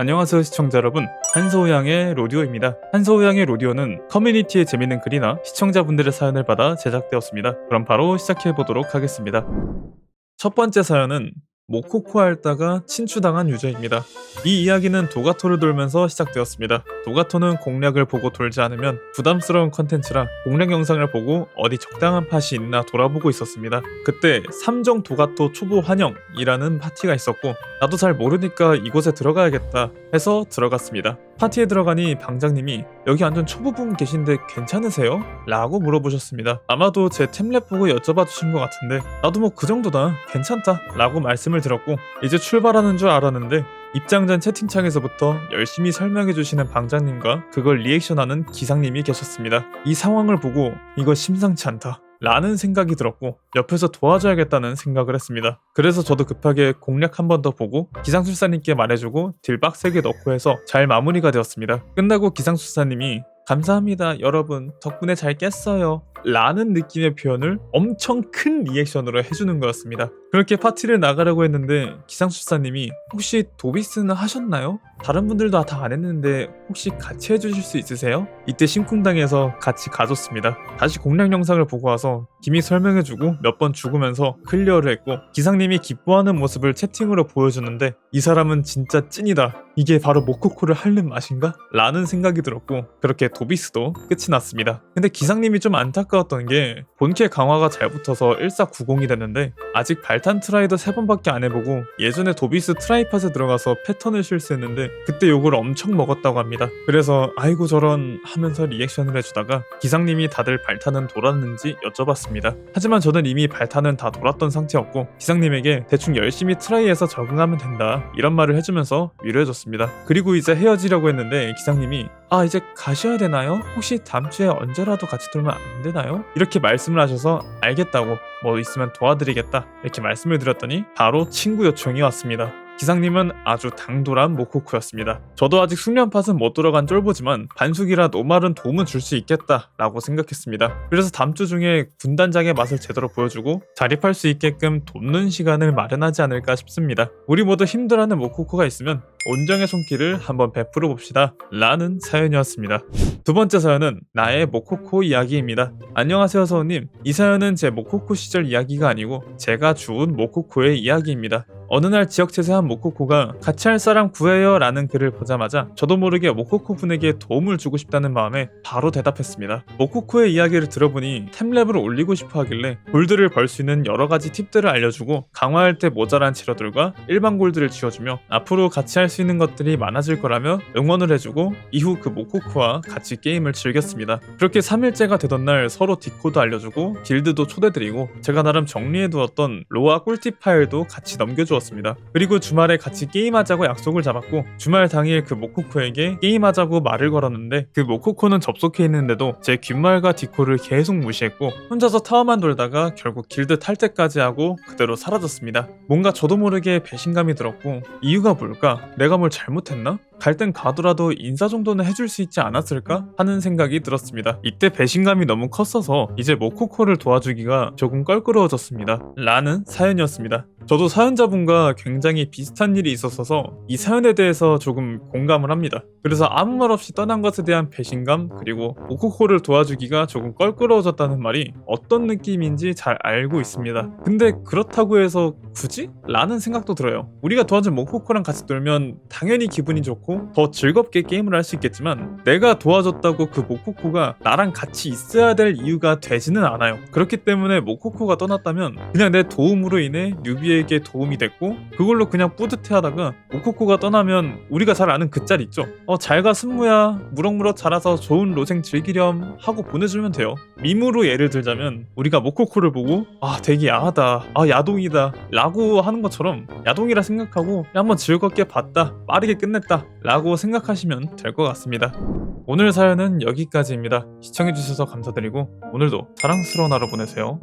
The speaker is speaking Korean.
안녕하세요 시청자 여러분. 한소우양의 로디오입니다. 한소우양의 로디오는 커뮤니티의 재밌는 글이나 시청자분들의 사연을 받아 제작되었습니다. 그럼 바로 시작해보도록 하겠습니다. 첫 번째 사연은 모코코 앓다가 친추당한 유저입니다 이 이야기는 도가토를 돌면서 시작되었습니다 도가토는 공략을 보고 돌지 않으면 부담스러운 컨텐츠라 공략 영상을 보고 어디 적당한 팟이 있나 돌아보고 있었습니다 그때 삼정 도가토 초보 환영이라는 파티가 있었고 나도 잘 모르니까 이곳에 들어가야겠다 해서 들어갔습니다. 파티에 들어가니 방장님이 여기 완전 초보분 계신데 괜찮으세요? 라고 물어보셨습니다. 아마도 제 템랩 보고 여쭤봐 주신 것 같은데 나도 뭐 그 정도다 괜찮다 라고 말씀을 드렸고 이제 출발하는 줄 알았는데 입장 전 채팅창에서부터 열심히 설명해 주시는 방장님과 그걸 리액션하는 기상님이 계셨습니다. 이 상황을 보고 이거 심상치 않다. 라는 생각이 들었고 옆에서 도와줘야겠다는 생각을 했습니다. 그래서 저도 급하게 공략 한 번 더 보고 기상술사님께 말해주고 딜 빡세게 넣고 해서 잘 마무리가 되었습니다. 끝나고 기상술사님이 감사합니다 여러분 덕분에 잘 깼어요 라는 느낌의 표현을 엄청 큰 리액션으로 해주는 거였습니다. 그렇게 파티를 나가려고 했는데 기상술사님이 혹시 도비스는 하셨나요? 다른 분들도 다 안 했는데 혹시 같이 해주실 수 있으세요? 이때 심쿵당해서 같이 가줬습니다. 다시 공략 영상을 보고 와서 김이 설명해주고 몇 번 죽으면서 클리어를 했고 기상님이 기뻐하는 모습을 채팅으로 보여주는데 이 사람은 진짜 찐이다. 이게 바로 모코코를 핥는 맛인가? 라는 생각이 들었고 그렇게 도비스도 끝이 났습니다. 근데 기상님이 좀 안타까 웠던 게 본캐 강화가 잘 붙어서 1490이 됐는데 아직 발탄 트라이도 3번밖에 안 해보고 예전에 도비스 트라이팟에 들어가서 패턴을 실수했는데 그때 욕을 엄청 먹었다고 합니다. 그래서 아이고 저런 하면서 리액션을 해주다가 기상님이 다들 발탄은 돌았는지 여쭤봤습니다. 하지만 저는 이미 발탄은 다 돌았던 상태였고 기상님에게 대충 열심히 트라이해서 적응하면 된다 이런 말을 해주면서 위로해줬습니다. 그리고 이제 헤어지려고 했는데 기상님이 아 이제 가셔야 되나요? 혹시 다음 주에 언제라도 같이 돌면 안 되나요? 이렇게 말씀을 하셔서 알겠다고 뭐 있으면 도와드리겠다 이렇게 말씀을 드렸더니 바로 친구 요청이 왔습니다. 기상님은 아주 당돌한 모코코였습니다. 저도 아직 숙련팟은 못 돌아간 쫄보지만 반숙이라 노말은 도움은 줄 수 있겠다라고 생각했습니다. 그래서 다음 주 중에 군단장의 맛을 제대로 보여주고 자립할 수 있게끔 돕는 시간을 마련하지 않을까 싶습니다. 우리 모두 힘들어하는 모코코가 있으면 온정의 손길을 한번 베풀어 봅시다. 라는 사연이었습니다. 두 번째 사연은 나의 모코코 이야기입니다. 안녕하세요 서우님. 이 사연은 제 모코코 시절 이야기가 아니고 제가 주운 모코코의 이야기입니다. 어느 날 지역체세 한 모코코가 같이 할 사람 구해요 라는 글을 보자마자 저도 모르게 모코코 분에게 도움을 주고 싶다는 마음에 바로 대답했습니다. 모코코의 이야기를 들어보니 템랩을 올리고 싶어 하길래 골드를 벌 수 있는 여러 가지 팁들을 알려주고 강화할 때 모자란 재료들과 일반 골드를 쥐어주며 앞으로 같이 할 수 있는 것들이 많아질 거라며 응원을 해주고 이후 그 모코코와 같이 게임을 즐겼습니다. 그렇게 3일째가 되던 날 서로 디코도 알려주고 길드도 초대드리고 제가 나름 정리해두었던 로아 꿀팁 파일도 같이 넘겨주었습니다. 그리고 주말에 같이 게임하자고 약속을 잡았고 주말 당일 그 모코코에게 게임하자고 말을 걸었는데 그 모코코는 접속해 있는데도 제 귓말과 디코를 계속 무시했고 혼자서 타워만 돌다가 결국 길드 탈퇴까지 하고 그대로 사라졌습니다. 뭔가 저도 모르게 배신감이 들었고 이유가 뭘까? 내가 뭘 잘못했나? 갈 땐 가더라도 인사 정도는 해줄 수 있지 않았을까? 하는 생각이 들었습니다. 이때 배신감이 너무 컸어서 이제 모코코를 도와주기가 조금 껄끄러워졌습니다. 라는 사연이었습니다. 저도 사연자분과 굉장히 비슷한 일이 있었어서 이 사연에 대해서 조금 공감을 합니다. 그래서 아무 말 없이 떠난 것에 대한 배신감 그리고 모코코를 도와주기가 조금 껄끄러워졌다는 말이 어떤 느낌인지 잘 알고 있습니다. 근데 그렇다고 해서 굳이? 라는 생각도 들어요. 우리가 도와준 모코코랑 같이 놀면 당연히 기분이 좋고 더 즐겁게 게임을 할 수 있겠지만 내가 도와줬다고 그 모코코가 나랑 같이 있어야 될 이유가 되지는 않아요. 그렇기 때문에 모코코가 떠났다면 그냥 내 도움으로 인해 뉴비에게 도움이 됐고 그걸로 그냥 뿌듯해하다가 모코코가 떠나면 우리가 잘 아는 그 짤 있죠. 어 잘가 승무야 무럭무럭 자라서 좋은 로생 즐기렴 하고 보내주면 돼요. 밈으로 예를 들자면 우리가 모코코를 보고 아 되게 야하다 아 야동이다 라고 하는 것처럼 야동이라 생각하고 한번 즐겁게 봤다 빠르게 끝냈다 라고 생각하시면 될 것 같습니다. 오늘 사연은 여기까지입니다. 시청해주셔서 감사드리고 오늘도 사랑스러운 하루 보내세요.